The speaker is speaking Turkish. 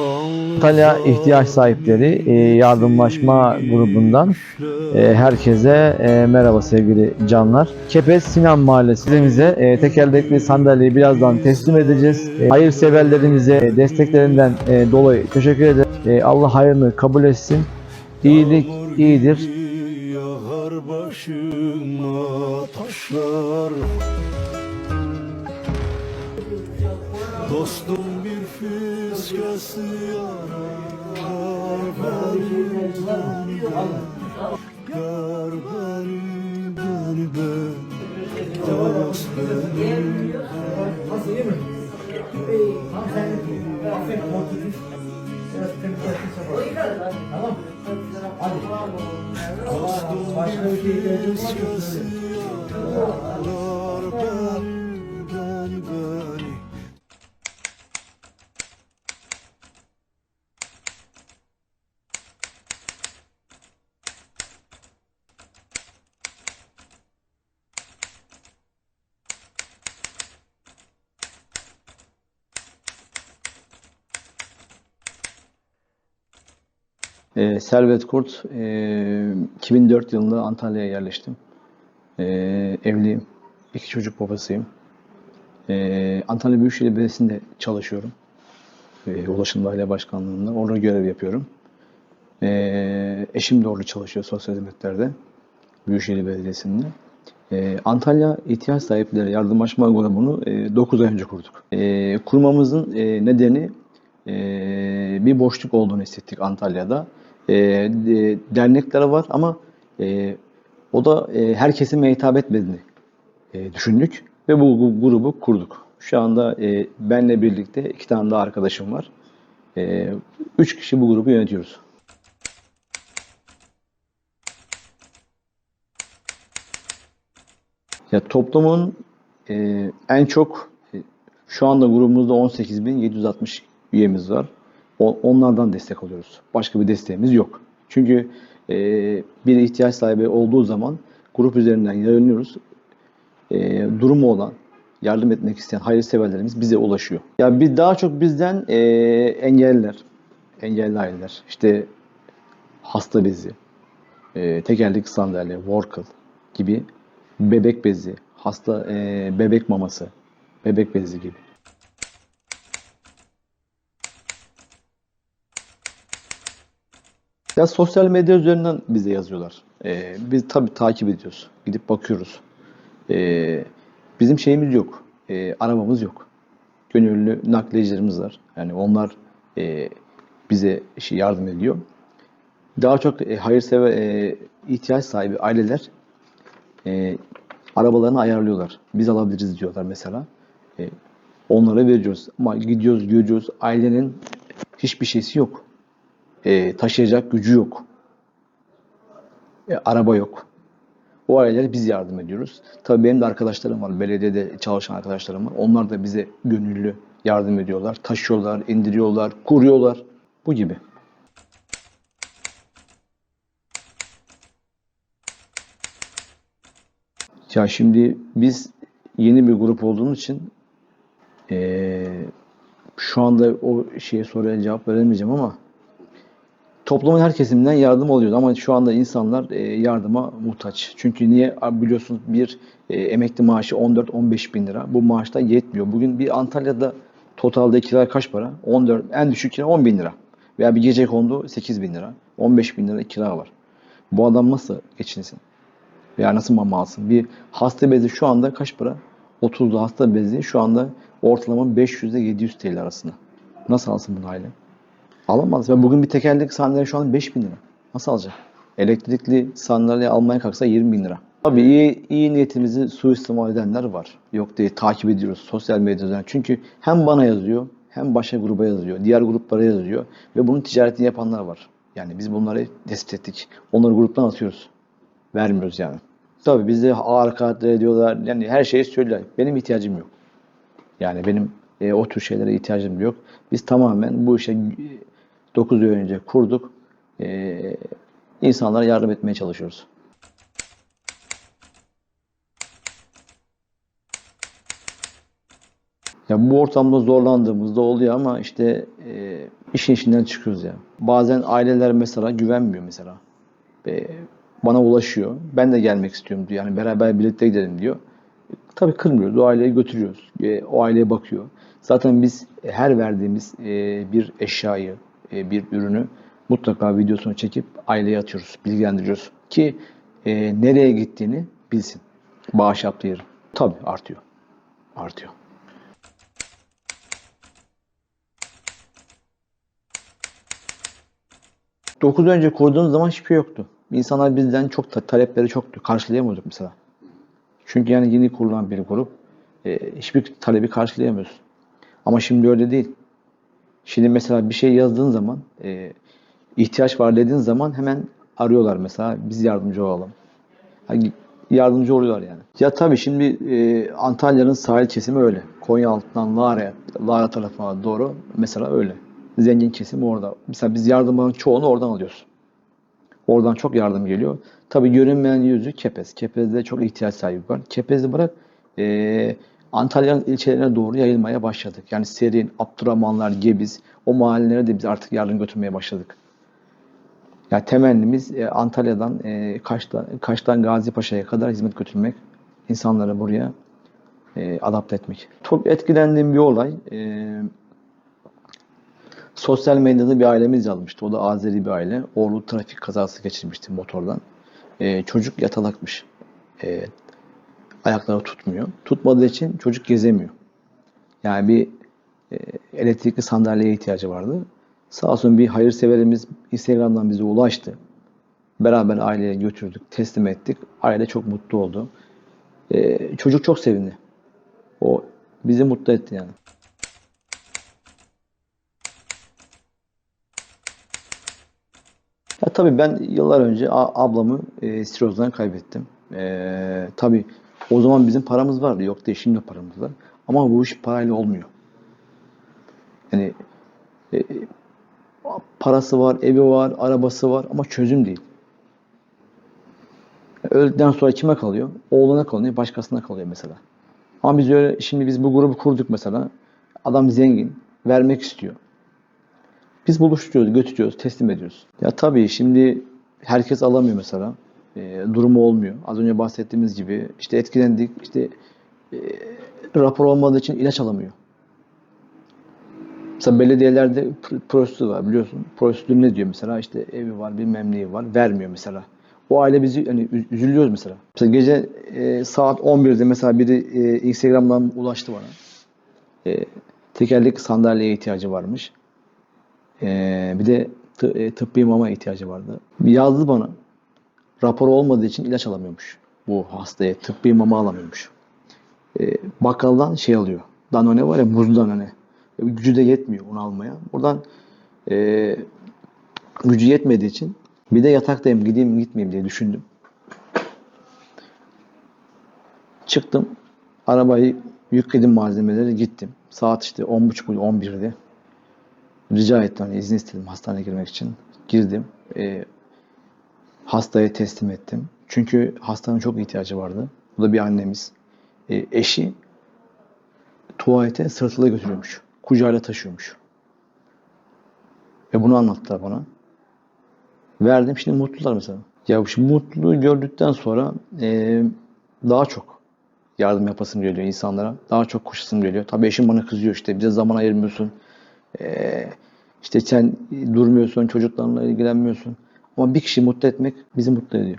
Antalya ihtiyaç sahipleri e, yardımlaşma grubundan e, herkese e, merhaba sevgili canlar. Kepez Sinan Mahallesi'mize e, tekerlekli sandalyeyi birazdan teslim edeceğiz. Hayırseverlerimize desteklerinden dolayı teşekkür ederim. Allah hayırını kabul etsin. İyilik iyidir. Başıma taşlar Dostum bir fiskesi yarar beni beni Yar beni beni beni Dost beni Dostum bir fiskesi yarar E, Servet Kurt, e, 2004 yılında Antalya'ya yerleştim. E, evliyim, iki çocuk babasıyım. E, Antalya Büyükşehir Belediyesi'nde çalışıyorum. E, Ulaşım Daire Başkanlığı'nda. Orada görev yapıyorum. E, eşim de orada çalışıyor sosyal hizmetlerde. Büyükşehir Belediyesi'nde. E, Antalya ihtiyaç sahipleri yardımlaşma grubunu e, 9 ay önce kurduk. E, kurmamızın e, nedeni e, bir boşluk olduğunu hissettik Antalya'da. E, de- dernekler var ama e, o da e, her kesime hitap etmediğini e, düşündük ve bu gu- grubu kurduk. Şu anda e, benle birlikte iki tane daha arkadaşım var. E, üç kişi bu grubu yönetiyoruz. Ya toplumun e, en çok e, şu anda grubumuzda 18.760 üyemiz var. Onlardan destek alıyoruz. Başka bir desteğimiz yok. Çünkü e, bir ihtiyaç sahibi olduğu zaman grup üzerinden yayınlıyoruz. E, durumu olan, yardım etmek isteyen hayırseverlerimiz bize ulaşıyor. Ya bir daha çok bizden e, engelliler, engelli aileler, işte hasta bezi, e, tekerlekli sandalye, Workle gibi bebek bezi, hasta e, bebek maması, bebek bezi gibi. Ya sosyal medya üzerinden bize yazıyorlar. E, biz tabii takip ediyoruz. Gidip bakıyoruz. E, bizim şeyimiz yok. E, arabamız yok. Gönüllü nakliyecilerimiz var. Yani onlar e, bize şey yardım ediyor. Daha çok e, hayırsever, e, ihtiyaç sahibi aileler e, arabalarını ayarlıyorlar. Biz alabiliriz diyorlar mesela. E, onlara veriyoruz. Ama gidiyoruz, görüyoruz. Ailenin hiçbir şeysi yok. E, taşıyacak gücü yok. E, araba yok. O ailelere biz yardım ediyoruz. Tabii benim de arkadaşlarım var. Belediyede çalışan arkadaşlarım var. Onlar da bize gönüllü yardım ediyorlar. Taşıyorlar, indiriyorlar, kuruyorlar. Bu gibi. Ya şimdi biz yeni bir grup olduğumuz için eee, şu anda o şeye soruya cevap veremeyeceğim ama toplumun her kesiminden yardım alıyoruz ama şu anda insanlar eee, yardıma muhtaç. Çünkü niye biliyorsunuz bir eee, emekli maaşı 14-15 bin lira. Bu maaşta yetmiyor. Bugün bir Antalya'da totalde kira kaç para? 14, en düşük kira 10 bin lira. Veya bir gece kondu 8 bin lira. 15 bin lira kira var. Bu adam nasıl geçinsin? Veya nasıl mama alsın? Bir hasta bezi şu anda kaç para? 30'lu hasta bezi şu anda ortalama 500 ile 700 TL arasında. Nasıl alsın bunu aile? Alamaz. Ve bugün bir tekerlekli sandalye şu an 5000 lira. Nasıl alacak? Elektrikli sandalye almaya kalksa 20 bin lira. Tabii iyi, iyi niyetimizi suistimal edenler var. Yok diye takip ediyoruz sosyal medyadan. Çünkü hem bana yazıyor hem başka gruba yazıyor. Diğer gruplara yazıyor. Ve bunun ticaretini yapanlar var. Yani biz bunları tespit ettik. Onları gruptan atıyoruz vermiyoruz yani. Tabii bize ağır hakaretler ediyorlar. Yani her şeyi söylüyorlar. Benim ihtiyacım yok. Yani benim e, o tür şeylere ihtiyacım yok. Biz tamamen bu işe 9 ay önce kurduk. E, insanlara yardım etmeye çalışıyoruz. Ya bu ortamda zorlandığımızda oluyor ama işte e, işin içinden çıkıyoruz ya. Bazen aileler mesela güvenmiyor mesela. E, bana ulaşıyor. Ben de gelmek istiyorum diyor. Yani beraber birlikte gidelim diyor. Tabii kırmıyoruz. O aileyi götürüyoruz. E, o aileye bakıyor. Zaten biz her verdiğimiz e, bir eşyayı, e, bir ürünü mutlaka videosunu çekip aileye atıyoruz. Bilgilendiriyoruz. Ki e, nereye gittiğini bilsin. Bağış yaptığı yeri. Tabii artıyor. Artıyor. 9 önce kurduğumuz zaman hiçbir şey yoktu. İnsanlar bizden çok ta- talepleri çoktu. Karşılayamıyorduk mesela. Çünkü yani yeni kurulan bir grup e, hiçbir talebi karşılayamıyoruz. Ama şimdi öyle değil. Şimdi mesela bir şey yazdığın zaman e, ihtiyaç var dediğin zaman hemen arıyorlar mesela biz yardımcı olalım. Hani yardımcı oluyorlar yani. Ya tabii şimdi e, Antalya'nın sahil kesimi öyle. Konya altından Lara, Lara tarafına doğru mesela öyle. Zengin kesim orada. Mesela biz yardımın çoğunu oradan alıyoruz. Oradan çok yardım geliyor. Tabii görünmeyen yüzü Kepez. Kepez'de çok ihtiyaç sahibi var. Kepez'i bırak e, Antalya'nın ilçelerine doğru yayılmaya başladık. Yani Serin, Abdurrahmanlar, Gebiz o mahallelere de biz artık yardım götürmeye başladık. Yani temennimiz e, Antalya'dan e, Kaş'tan, Kaş'tan Gazi Paşa'ya kadar hizmet götürmek. insanları buraya e, adapte etmek. Çok etkilendiğim bir olay. E, sosyal medyada bir ailemiz yazmıştı. O da Azeri bir aile. Oğlu trafik kazası geçirmişti motordan. E, çocuk yatalakmış. E, ayakları tutmuyor. Tutmadığı için çocuk gezemiyor. Yani bir e, elektrikli sandalyeye ihtiyacı vardı. Sağ olsun bir hayırseverimiz Instagram'dan bize ulaştı. Beraber aileye götürdük, teslim ettik. Aile çok mutlu oldu. E, çocuk çok sevindi. O bizi mutlu etti yani. Ya tabii ben yıllar önce ablamı e, sirozdan kaybettim. E, tabii o zaman bizim paramız vardı. Yok değil şimdi paramız var. Ama bu iş parayla olmuyor. Yani e, parası var, evi var, arabası var ama çözüm değil. Öldükten sonra kime kalıyor? Oğluna kalıyor, başkasına kalıyor mesela. Ama biz öyle, şimdi biz bu grubu kurduk mesela. Adam zengin, vermek istiyor. Biz buluşturuyoruz, götürüyoruz, teslim ediyoruz. Ya tabii şimdi herkes alamıyor mesela. E, durumu olmuyor. Az önce bahsettiğimiz gibi işte etkilendik, işte e, rapor olmadığı için ilaç alamıyor. Mesela belediyelerde pr- prosedür var biliyorsun. Prosedür ne diyor mesela? İşte evi var, bilmem neyi var. Vermiyor mesela. O aile bizi hani üz- üzülüyoruz mesela. Mesela gece e, saat 11'de mesela biri e, Instagram'dan ulaştı bana. E, tekerlekli sandalyeye ihtiyacı varmış. E, bir de e, tıbbi mama ihtiyacı vardı. Yazdı bana. Rapor olmadığı için ilaç alamıyormuş. Bu hastaya tıbbi mama alamıyormuş. E, bakkaldan şey alıyor. Danone var ya buzlu Danone. E, Gücü de yetmiyor onu almaya. Buradan e, gücü yetmediği için bir de yataktayım gideyim mi gitmeyeyim diye düşündüm. Çıktım. Arabayı yükledim malzemeleri gittim. Saat işte 10.30 11'de. Rica ettim hani izin istedim hastaneye girmek için. Girdim. E, hastaya teslim ettim. Çünkü hastanın çok ihtiyacı vardı. Bu da bir annemiz. E, eşi tuvalete sırtıyla götürüyormuş. Kucağıyla taşıyormuş. Ve bunu anlattılar bana. Verdim şimdi mutlular mesela. Ya şimdi mutluluğu gördükten sonra e, daha çok yardım yapasım geliyor insanlara. Daha çok koşasım geliyor. Tabii eşim bana kızıyor işte bize zaman ayırmıyorsun. E, işte sen durmuyorsun, çocuklarla ilgilenmiyorsun. Ama bir kişi mutlu etmek bizi mutlu ediyor.